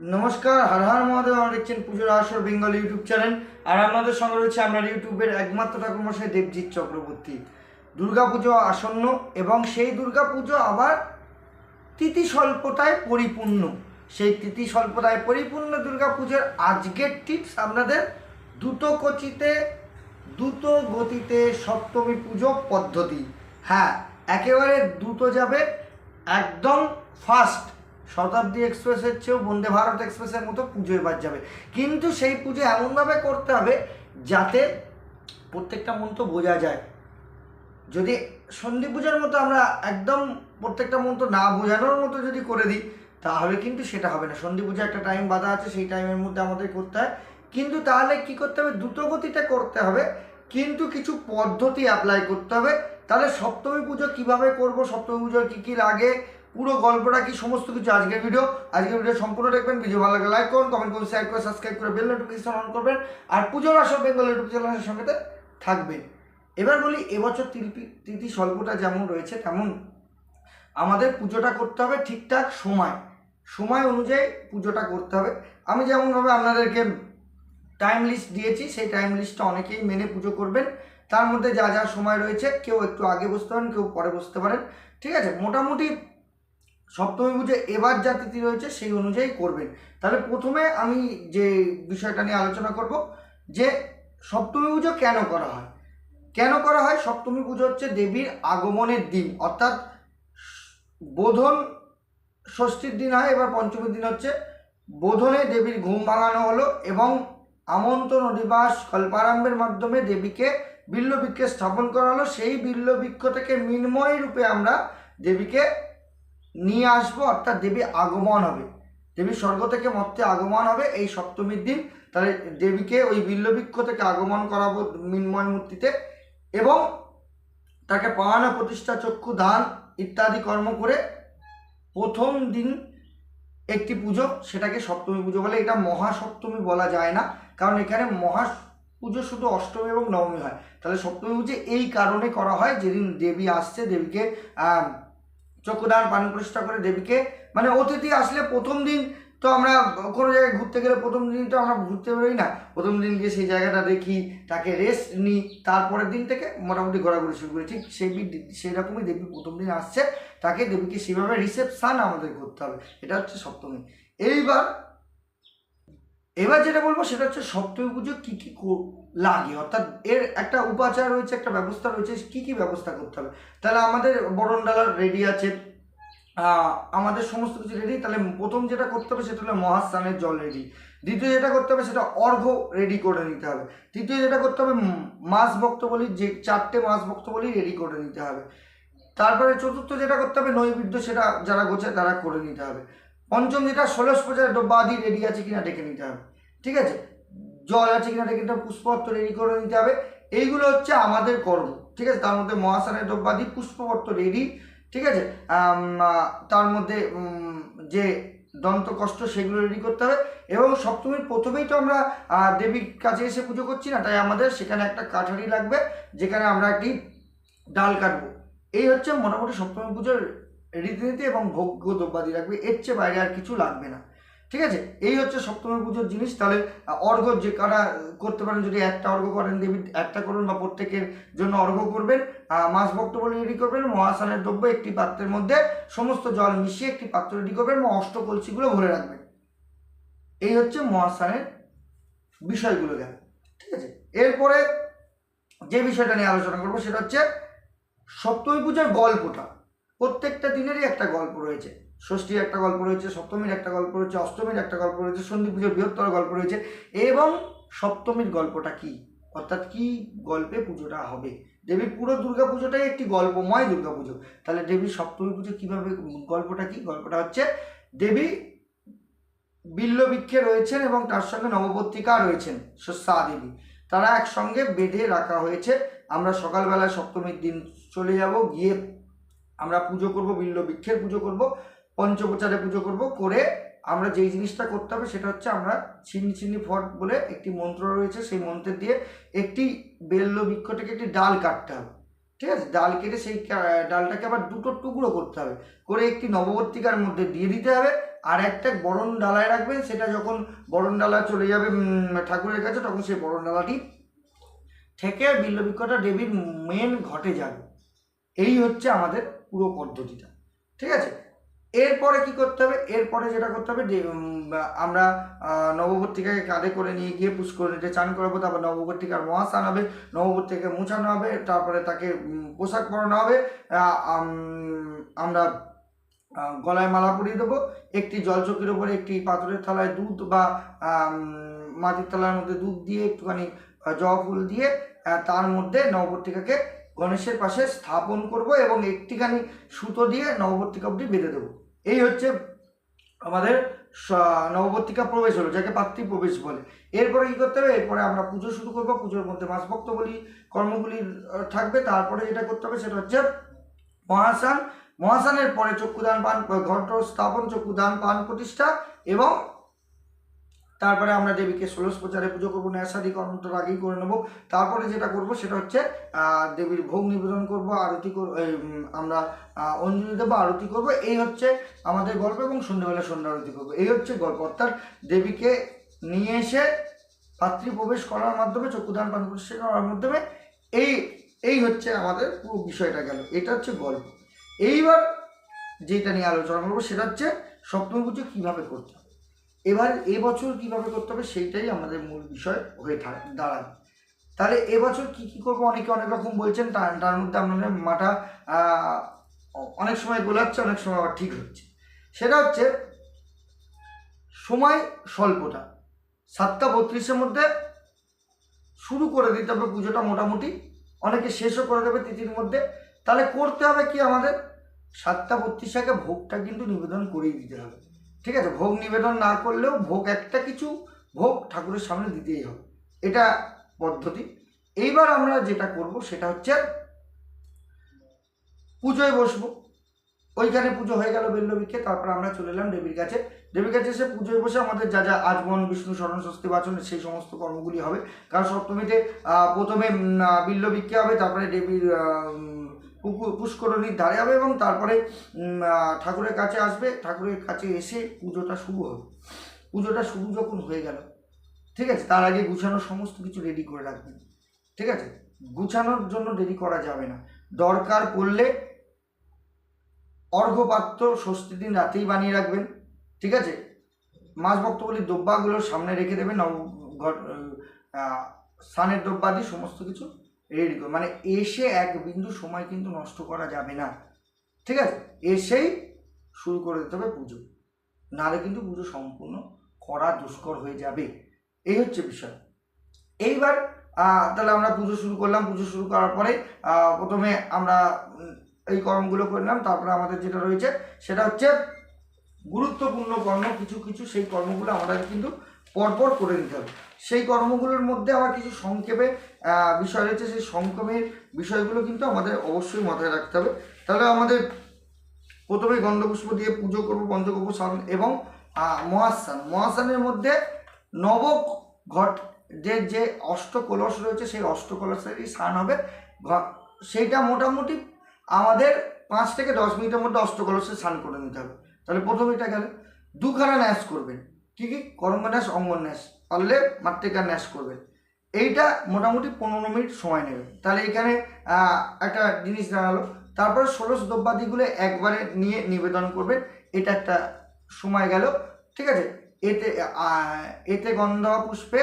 নমস্কার, হর হর মহাদেব, আমরা দেখছেন পুজোর আসর বেঙ্গল ইউটিউব চ্যানেল। আর আপনাদের সঙ্গে রয়েছে আমরা ইউটিউবের একমাত্র ঠাকুরমশাই দেবজিৎ চক্রবর্তী। দুর্গাপুজো আসন্ন এবং সেই দুর্গাপুজো আবার তিথি স্বল্পতায় পরিপূর্ণ। সেই তিথি স্বল্পতায় পরিপূর্ণ দুর্গাপুজোর আজকের টিপস আপনাদের দ্রুত গতিতে দ্রুত গতিতে সপ্তমী পুজো পদ্ধতি। হ্যাঁ একেবারে দ্রুত যাবে, একদম ফাস্ট শতাব্দী এক্সপ্রেসের চেয়েও বন্দে ভারত এক্সপ্রেসের মতো পুজো এবার যাবে। কিন্তু সেই পুজো এমনভাবে করতে হবে যাতে প্রত্যেকটা মন্ত্র বোঝা যায়। যদি সন্ধি পুজোর মতো আমরা একদম প্রত্যেকটা মন্ত্র না বোঝানোর মতো যদি করে দিই, তাহলে কিন্তু সেটা হবে না। সন্ধি পূজা একটা টাইম বাধা আছে, সেই টাইমের মধ্যে আমাদের করতে হয়। কিন্তু তাহলে কি করতে হবে? দ্রুতগতিতে করতে হবে, কিন্তু কিছু পদ্ধতি অ্যাপ্লাই করতে হবে। তাহলে সপ্তমী পুজো কীভাবে করব? সপ্তমী পুজোর কী কী লাগে? পুরো গল্পটা কি, সমস্ত কিছু আজকের ভিডিও আজকের ভিডিও সম্পূর্ণ দেখবেন ভিডিও ভালো লাগে লাইক করুন কমেন্ট করুন শেয়ার করে সাবস্ক্রাইব করে বেল নোটিফিকেশন অন করবেন। আর পুজোর আসর বেঙ্গল ইউটিউব চ্যানেলের সঙ্গে থাকবেন। এবার বলি, এবছর তিথি তিথি স্বল্পটা যেমন রয়েছে, তেমন আমাদের পুজোটা করতে হবে ঠিকঠাক সময়। সময় অনুযায়ী পুজোটা করতে হবে। আমি যেমনভাবে আপনাদেরকে টাইম লিস্ট দিয়েছি, সেই টাইম লিস্টটা অনেকেই মেনে পুজো করবেন। তার মধ্যে যা যা সময় রয়েছে, কেউ একটু আগে বসতে পারেন, কেউ পরে বসতে পারেন। ঠিক আছে? মোটামুটি সপ্তমী পুজো এবার যা তিথি রয়েছে সেই অনুযায়ী করবেন। তাহলে প্রথমে আমি যে বিষয়টা নিয়ে আলোচনা করব যে সপ্তমী পুজো কেন করা হয়? কেন করা হয়? সপ্তমী পুজো হচ্ছে দেবীর আগমনের দিন, অর্থাৎ বোধন ষষ্ঠীর দিন হয়, এবার পঞ্চমীর দিন হচ্ছে বোধনে দেবীর ঘুম ভাঙানো হলো এবং আমন্ত্রণ অধিবাস কল্পারম্ভের মাধ্যমে দেবীকে বিল্লবৃক্ষে স্থাপন করা হলো। সেই বিল্লবৃক্ষ থেকে মিন্ময় রূপে আমরা দেবীকে নিয়ে আসব, অর্থাৎ দেবী আগমন হবে। দেবী স্বর্গ থেকে মর্তে আগমন হবে এই সপ্তমীর দিন। তাহলে দেবীকে ওই বিল্লবৃক্ষ থেকে আগমন করাবো মিন্ময় মূর্তিতে এবং তাকে পাওয়ানো প্রতিষ্ঠা, চক্ষু, দান ইত্যাদি কর্ম করে প্রথম দিন একটি পুজো, সেটাকে সপ্তমী পুজো বলে। এটা মহাসপ্তমী বলা যায় না, কারণ এখানে মহা পুজো শুধু অষ্টমী এবং নবমী হয়। তাহলে সপ্তমী পুজো এই কারণে করা হয়, যেদিন দেবী আসছে, দেবীকে চক্ষুদান, পান প্রতিষ্ঠা করে দেবীকে। মানে অতিথি আসলে প্রথম দিন তো আমরা কোনো জায়গায় ঘুরতে গেলে প্রথম দিন তো আমরা ঘুরতে বেরোই না। প্রথম দিন গিয়ে সেই জায়গাটা দেখি, তাকে রেস্ট নিই তারপরের দিন থেকে মোটামুটি ঘোরাঘুরি শুরু করি ঠিক সেই সেই রকমই দেবী প্রথম দিন আসছে, তাকে দেবীকে সেভাবে রিসেপশান আমাদের করতে হবে। এটা হচ্ছে সপ্তমী। এইবার এবার যেটা বলব সেটা হচ্ছে সপ্তমী পুজো কী কী লাগে? অর্থাৎ এর একটা উপাচার রয়েছে, একটা ব্যবস্থা রয়েছে, কী কী ব্যবস্থা করতে হবে? তাহলে আমাদের বরণ ডালার রেডি আছে। আমাদের সমস্ত কিছু রেডি তাহলে প্রথম যেটা করতে হবে সেটা হলো মহাস্নানের জল রেডি দ্বিতীয় যেটা করতে হবে সেটা অর্ঘ রেডি করে নিতে হবে। তৃতীয় যেটা করতে হবে মাছ ভক্ত বলি যে চারটে মাছ ভক্ত বলি রেডি করে নিতে হবে। তারপরে চতুর্থ যেটা করতে হবে, নৈবেদ্য সেটা যারা গোছে তারা করে নিতে হবে। পঞ্চম যেটা, ষোলশ পূজার ডব্বা আদি রেডি আছে কিনা ডেকে নিতে হবে। ঠিক আছে? জল আছে কিনা ডেকে নিতে হবে, পুষ্পপত্র রেডি করে নিতে হবে। এইগুলো হচ্ছে আমাদের কর্ম। ঠিক আছে? তার মধ্যে মহাসানের দ্রব্যাদি পুষ্পপত্র রেডি ঠিক আছে? তার মধ্যে যে দন্ত কষ্ট সেগুলো রেডি করতে হবে। এবং সপ্তমীর প্রথমেই তো আমরা দেবীর কাছে এসে পুজো করছি না, তাই আমাদের সেখানে একটা কাঠারি লাগবে, যেখানে আমরা একটি ডাল কাটবো। এই হচ্ছে মোটামুটি সপ্তমী পুজোর রীতিনীতি এবং ভোগ্য দ্রব্যাদি লাগবে এর চেয়ে বাইরে আর কিছু লাগবে না। ঠিক আছে? এই হচ্ছে সপ্তমী পুজোর জিনিস। তাহলে আহ, অর্ঘ্য যে কারা করতে পারেন যদি একটা অর্ঘ্য করেন দেবী একটা করুন বা প্রত্যেকের জন্য অর্ঘ্য করবেন আহ, ভক্ত বলে রেডি করবেন মহাসানের দ্রব্য একটি পাত্রের মধ্যে সমস্ত জল মিশিয়ে একটি পাত্র রেডি করবেন এবং অষ্টকলসিগুলো ভরে রাখবেন। এই হচ্ছে মহাসানের বিষয়গুলো গেল ঠিক আছে? এরপরে যে বিষয়টা নিয়ে আলোচনা করব সেটা হচ্ছে সপ্তমী পুজোর গল্পটা। প্রত্যেকটা দিনেরই একটা গল্প রয়েছে। ষষ্ঠীর একটা গল্প রয়েছে, সপ্তমীর একটা গল্প রয়েছে, অষ্টমীর একটা গল্প রয়েছে সন্ধি পুজোর বৃহত্তর গল্প রয়েছে এবং সপ্তমীর গল্পটা কি? অর্থাৎ কি গল্পে পুজোটা হবে? দেবীর পুরো দুর্গা পুজোটাই একটি গল্পময় দুর্গা পুজো। তাহলে দেবীর সপ্তমী পুজো কীভাবে গল্পটা কি? গল্পটা হচ্ছে দেবী বিল্লবৃক্ষে রয়েছেন এবং তার সঙ্গে নবপত্রিকা রয়েছেন সস্যা দেবী। তারা একসঙ্গে বেঁধে রাখা হয়েছে। আমরা সকালবেলায় সপ্তমীর দিন চলে যাব, গিয়ে আমরা পুজো করব বিল্লবৃক্ষের পুজো করব পঞ্চপ্রচারে পুজো করব, করে আমরা যেই জিনিসটা করতে হবে সেটা হচ্ছে আমরা চিনি চিনি ফট বলে একটি মন্ত্র রয়েছে, সেই মন্ত্রের দিয়ে একটি বেল্ল বৃক্ষ থেকে একটি ডাল কাটতে হবে। ঠিক আছে? ডাল কেটে সেই ডালটাকে আবার দুটো টুকরো করতে হবে। করে একটি নববর্তিকার মধ্যে দিয়ে দিতে হবে। আর একটা বরণ ডালায় রাখবেন, সেটা যখন বরণ ডালা চলে যাবে ঠাকুরের কাছে, তখন সেই বরণ ডালাটি থেকে বিল্লবিক্ষটা দেবীর মেন ঘটে যাবে। এই হচ্ছে আমাদের পুরো পদ্ধতিটা। ঠিক আছে? এরপরে কি করতে হবে? এরপরে যেটা করতে হবে আমরা আহ, নববর্তিকাকে কাঁধে করে নিয়ে গিয়ে পুষ্করিণীতে চান করাবো তারপর নববর্তিকার মহাস্নান হবে নববর্তিকাকে মোছানো হবে তারপরে তাকে পোশাক পরানো হবে আমরা গলায় মালা পরিয়ে দেবো একটি জলচকির ওপরে একটি পাথরের থালায় দুধ বা মাটির থালার মধ্যে দুধ দিয়ে একটুখানি জবা ফুল দিয়ে তার মধ্যে নববর্তিকাকে গণেশের পাশে স্থাপন করব এবং একটিখানি সুতো দিয়ে নববর্তিকা অবধি বেঁধে দেবো। এই হচ্ছে আমাদের নবপত্রিকা প্রবেশ হলো, যাকে পাত্রী প্রবেশ বলে। এরপরে কী করতে হবে? এরপরে আমরা পুজো শুরু করব, পুজোর মধ্যে মাসভক্ত বলি কর্মগুলি থাকবে। তারপরে যেটা করতে হবে সেটা হচ্ছে মহাসান মহাসানের পরে চক্ষুদান পান ঘট স্থাপন, চক্ষুদান পান প্রতিষ্ঠা এবং তারপরে আমরা দেবীকে ষোলশ প্রচারে পুজো করব ন্যাসাদি কর্মটার আগেই করে নেব। তারপরে যেটা করব সেটা হচ্ছে দেবীর ভোগ নিবেদন করব, আরতি আমরা অঞ্জলি দেবো, আরতি করব। এই হচ্ছে আমাদের গল্প এবং সন্ধ্যেবেলা সন্ধ্যা আরতি করব। এই হচ্ছে গল্প। অর্থাৎ দেবীকে নিয়ে এসে পাত্রী প্রবেশ করার মাধ্যমে, চক্ষুদান পান প্রতিষ্ঠা করার মাধ্যমে এই এই হচ্ছে আমাদের পুরো বিষয়টা গেল। এটা হচ্ছে গল্প। এইবার যেটা নিয়ে আলোচনা করব সেটা হচ্ছে সপ্তমী পুজো কীভাবে করতে এবার এবছর কীভাবে করতে হবে সেইটাই আমাদের মূল বিষয় হয়ে দাঁড়াবে তাহলে এবছর কি কি করব? অনেকে অনেক রকম বলছেন তার তার মধ্যে মাথা আহ, অনেক সময় গোলাচ্ছে অনেক সময় আবার ঠিক হচ্ছে। সেটা হচ্ছে সময় স্বল্পটা সাতটা বত্রিশের মধ্যে শুরু করে দিতে হবে পুজোটা মোটামুটি। অনেকে শেষও করে দেবে তিথির মধ্যে। তাহলে করতে হবে কি আমাদের? সাতটা বত্রিশ আগে ভোগটা কিন্তু নিবেদন করেই দিতে হবে। ঠিক আছে, ভোগ নিবেদন না করলেও ভোগ একটা কিছু ভোগ ঠাকুরের সামনে দিতেই হবে। এটা পদ্ধতি। এইবার আমরা যেটা করব সেটা হচ্ছে পুজোয় বসবো। ওইখানে পুজো হয়ে গেল বেল্লবিকে, তারপর আমরা চলে এলাম দেবীর কাছে। দেবীর কাছে এসে পুজোয় বসে আমাদের যা যা আজমন, বিষ্ণু স্মরণ স্বস্তি, বাচন, সেই সমস্ত কর্মগুলি হবে। কারণ সপ্তমীতে প্রথমে বিল্লবিক্ষে হবে, তারপরে দেবীর পুকুর পুষ্করণীর ধারে হবে এবং তারপরে ঠাকুরের কাছে আসবে, ঠাকুরের কাছে এসে পুজোটা শুরু হবে। পুজোটা শুরু যখন হয়ে গেল, ঠিক আছে, তার আগে গুছানো সমস্ত কিছু রেডি করে রাখবেন, ঠিক আছে? গুছানোর জন্য দেরি করা যাবে না। দরকার পড়লে অর্ঘ্যপাত্র ষষ্ঠী দিন রাতেই বানিয়ে রাখবেন, ঠিক আছে? মাছ ভক্তবলির দ্রব্যাগুলো সামনে রেখে দেবেন, নব ঘর স্নানের দ্রব্যাদি, সমস্ত কিছু রেডি মানে এসে এক বিন্দু সময় কিন্তু নষ্ট করা যাবে না। ঠিক আছে? এসেই শুরু করে দিতে হবে পুজো। নাহলে কিন্তু পুজো সম্পূর্ণ করা দুষ্কর হয়ে যাবে। এই হচ্ছে বিষয়। এইবার তাহলে আমরা পুজো শুরু করলাম। পুজো শুরু করার পরে প্রথমে আমরা এই কর্মগুলো করলাম তারপরে আমাদের যেটা রয়েছে, সেটা হচ্ছে গুরুত্বপূর্ণ কর্ম, কিছু কিছু সেই কর্মগুলো আমাদের কিন্তু পরপর করে নিতে হবে। সেই কর্মগুলোর মধ্যে আমার কিছু সংক্ষেপে বিষয় রয়েছে। সেই সংক্ষেপের বিষয়গুলো কিন্তু আমাদের অবশ্যই মাথায় রাখতে হবে। তাহলে আমাদের প্রথমে গন্ধপুষ্প দিয়ে পুজো করব, পঞ্চগোপ স্নান এবং মহাস্নান মহাস্নানের মধ্যে নব ঘট, যে যে অষ্ট কলস রয়েছে, সেই অষ্ট কলসেরই স্নান হবে সেইটা মোটামুটি আমাদের পাঁচ থেকে দশ মিনিটের মধ্যে অষ্ট কলসে স্নান করে নিতে হবে। তাহলে প্রথম এটা গেল দুখানা ন্যাস করবেন। কি কি? করঙ্গ ন্যাস অঙ্গন ন্যাস। পারলে মাতৃকার ন্যাস করবেন এইটা মোটামুটি পনেরো মিনিট সময় নেবে। তাহলে এখানে একটা জিনিস দাঁড়াল। তারপরে ষোলশ দ্রব্যাদিগুলো একবারে নিয়ে নিবেদন করবেন এটা একটা সময় গেল। ঠিক আছে? এতে এতে গন্ধ পুষ্পে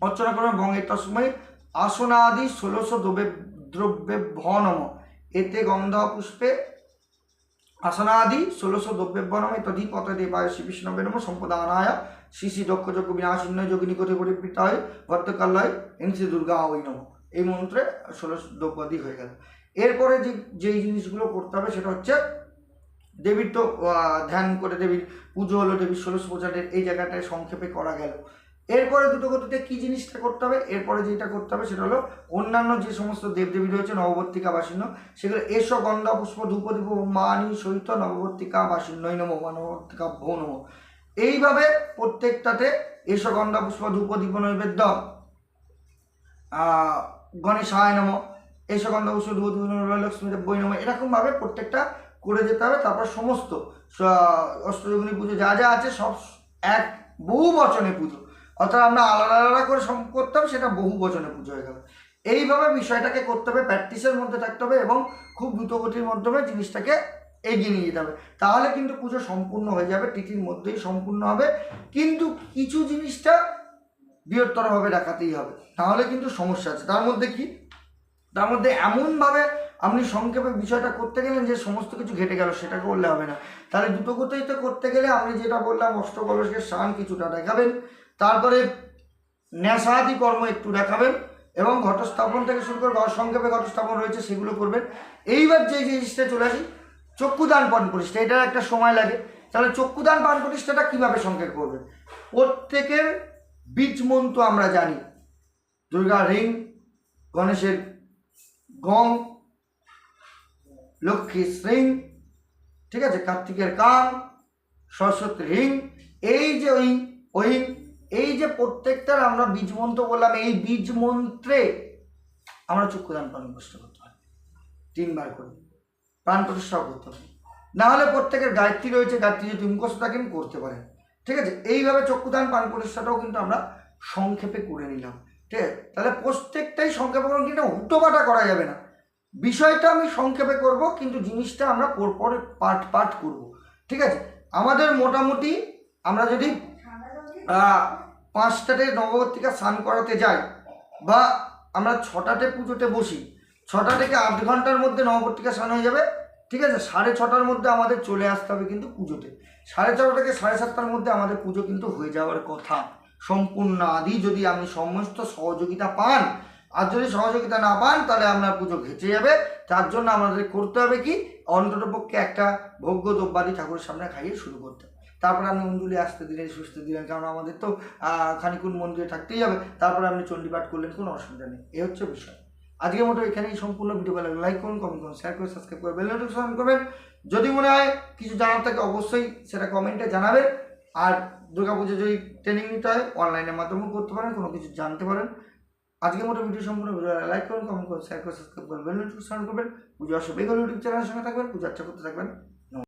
অর্চনা করবেন এর তসময় আসনাদি ষোলশ দ্রব্যে দ্রব্যে ভনম। এতে গন্ধ পুষ্পে আসনাদি ষোলশ দ্রব্যে ভনম তদি পথে দেবায় শ্রী বিষ্ণবে নম সম্পদানায় শ্রী শ্রী দক্ষ যজ্ঞ বিনাশিন্য যোগিনী কোটি পরিবৃতায় এন শ্রী দুর্গা ওই নম। এই মন্ত্রে ষোলশ দ্রব্যাদি হয়ে গেল। এরপরে যে, যেই জিনিসগুলো করতে হবে সেটা হচ্ছে দেবীর তো ধ্যান করে দেবীর পুজো হলো দেবীর ষোলশ প্রচারের এই জায়গাটায় সংক্ষেপে করা গেল। এরপরে দুটো গতিতে কি জিনিসটা করতে হবে? এরপরে যেটা করতে হবে সেটা হলো অন্যান্য যে সমস্ত দেবদেবী রয়েছে, নববর্তিকা বাসিন্য সেগুলো এসো গন্ধা, পুষ্প ধূপদীপ মানি সহিত নববর্তিকা বাসিন্নই নম, বা নববর্তিকা ভৌ নম। এইভাবে প্রত্যেকটাতে এসো গন্ধা, পুষ্প ধূপদীপ নৈবেদ্য গণেশায় নম, এসো গন্ধা, পুষ্প ধূপদীপ লক্ষ্মী বই নম, এরকমভাবে প্রত্যেকটা করে যেতে হবে। তারপর সমস্ত অষ্টযোগিনী পুজো যা যা আছে সব এক বহু বচনে পুজো। অর্থাৎ আমরা আলাদা আলাদা করে করতাম সেটা বহু বচনে পুজো হয়ে গেল। এইভাবে বিষয়টাকে করতে হবে প্র্যাকটিসের মধ্যে থাকতে হবে এবং খুব দ্রুতগতির মাধ্যমে জিনিসটাকে এগিয়ে নিয়ে যেতে হবে। তাহলে কিন্তু পুজো সম্পূর্ণ হয়ে যাবে, তিথির মধ্যেই সম্পূর্ণ হবে। কিন্তু কিছু জিনিসটা বৃহত্তরভাবে দেখাতেই হবে। তাহলে কিন্তু সমস্যা আছে। তার মধ্যে কি? তার মধ্যে এমনভাবে আপনি সংক্ষেপে বিষয়টা করতে গেলেন যে সমস্ত কিছু ঘেটে গেল সেটা করলে হবে না। তাহলে দুটো কোথায় তো করতে গেলে আপনি যেটা বললাম, অষ্টকলসকে স্নান কিছুটা দেখাবেন, তারপরে ন্যাসাদি কর্ম একটু দেখাবেন এবং ঘটস্থাপন থেকে শুরু করে সংক্ষেপে ঘটস্থাপন রয়েছে সেগুলো করবেন। এইবার যে জিনিসটা চলে আসি, চক্ষুদান পান প্রতিষ্ঠা এটার একটা সময় লাগে। তাহলে চক্ষুদান পান প্রতিষ্ঠাটা কীভাবে সংক্ষেপ করবেন? প্রত্যেকের বীজ মন্ত্র আমরা জানি। দুর্গা রিং, গণেশের গং লক্ষ্মী শ্রিং, ঠিক আছে, কার্তিকের কান সরস্বতী রিং এই যে ওই ওই, এই যে প্রত্যেকটার আমরা বীজ মন্ত্র বললাম, এই বীজ মন্ত্রে আমরা চক্ষুদান পালন প্রতিষ্ঠা করতে হয় তিনবার করে। প্রাণ প্রতিষ্ঠাও করতে হবে। না হলে প্রত্যেকের গায়ত্রী রয়েছে, গায়ত্রী যদি মুখস্থ থাকেন করতে পারেন। ঠিক আছে, এইভাবে চক্ষুদান প্রাণ প্রতিষ্ঠাটাও কিন্তু আমরা সংক্ষেপে করে নিলাম। ঠিক আছে, তাহলে প্রত্যেকটাই সংক্ষেপে কিন্তু হুটোপাটা করা যাবে না। বিষয়টা আমি সংক্ষেপে করব, কিন্তু জিনিসটা আমরা পরপর পার্ট পার্ট করব। ঠিক আছে? আমাদের মোটামুটি আমরা যদি পাঁচটাতে নববর্তিকা স্নান করাতে যাই, বা আমরা ছটাতে পুজোতে বসি, ছটা থেকে আধ ঘণ্টার মধ্যে নববর্তিকা স্নান হয়ে যাবে, ঠিক আছে? সাড়ে ছটার মধ্যে আমাদের চলে আসতে হবে কিন্তু পুজোতে। সাড়ে ছটা থেকে সাড়ে সাতটার মধ্যে আমাদের পুজো কিন্তু হয়ে যাওয়ার কথা। সম্পূর্ণ আদি যদি আপনি সমস্ত সহযোগিতা পান আর যদি সহযোগিতা না পান, তাহলে আপনার পুজো ঘেঁচে যাবে। তার জন্য আমাদের করতে হবে কি? অন্ততপক্ষে একটা ভোগ্য দ্রব্যাদি ঠাকুরের সামনে খাইয়ে শুরু করতে হবে। তারপরে আপনি অঞ্জলি আসতে দিলেন, সুস্থ দিলেন, কারণ আমাদের তো খানিকুন মন্দিরে থাকতেই হবে। তারপরে আপনি চণ্ডীপাঠ করলেন, কোনো অসুবিধা নেই। এই হচ্ছে বিষয়। আজকের মতো এখানেই সম্পূর্ণ ভিডিও ভালো লাইক করুন কমেন্ট করুন শেয়ার করুন সাবস্ক্রাইব করুন বেল নোটিফিকেশন করবেন। যদি মনে হয় কিছু জানার থাকে, অবশ্যই সেটা কমেন্টে জানাবেন। আর দুর্গাপুজো যদি ট্রেনিং নিতে হয় অনলাইনের মাধ্যমেও করতে পারেন, কোনো কিছু জানতে পারেন। আজকের মতো ভিডিও সম্পূর্ণ ভিডিও লাইক করুন কমেন্ট করুন শেয়ার করে সাবস্ক্রাইব করুন বেল নোটিফিকেশন করবেন। পুজো বেঙ্গল ইউটিউব চ্যানেলের সঙ্গে থাকবেন, পূজা করতে থাকবেন।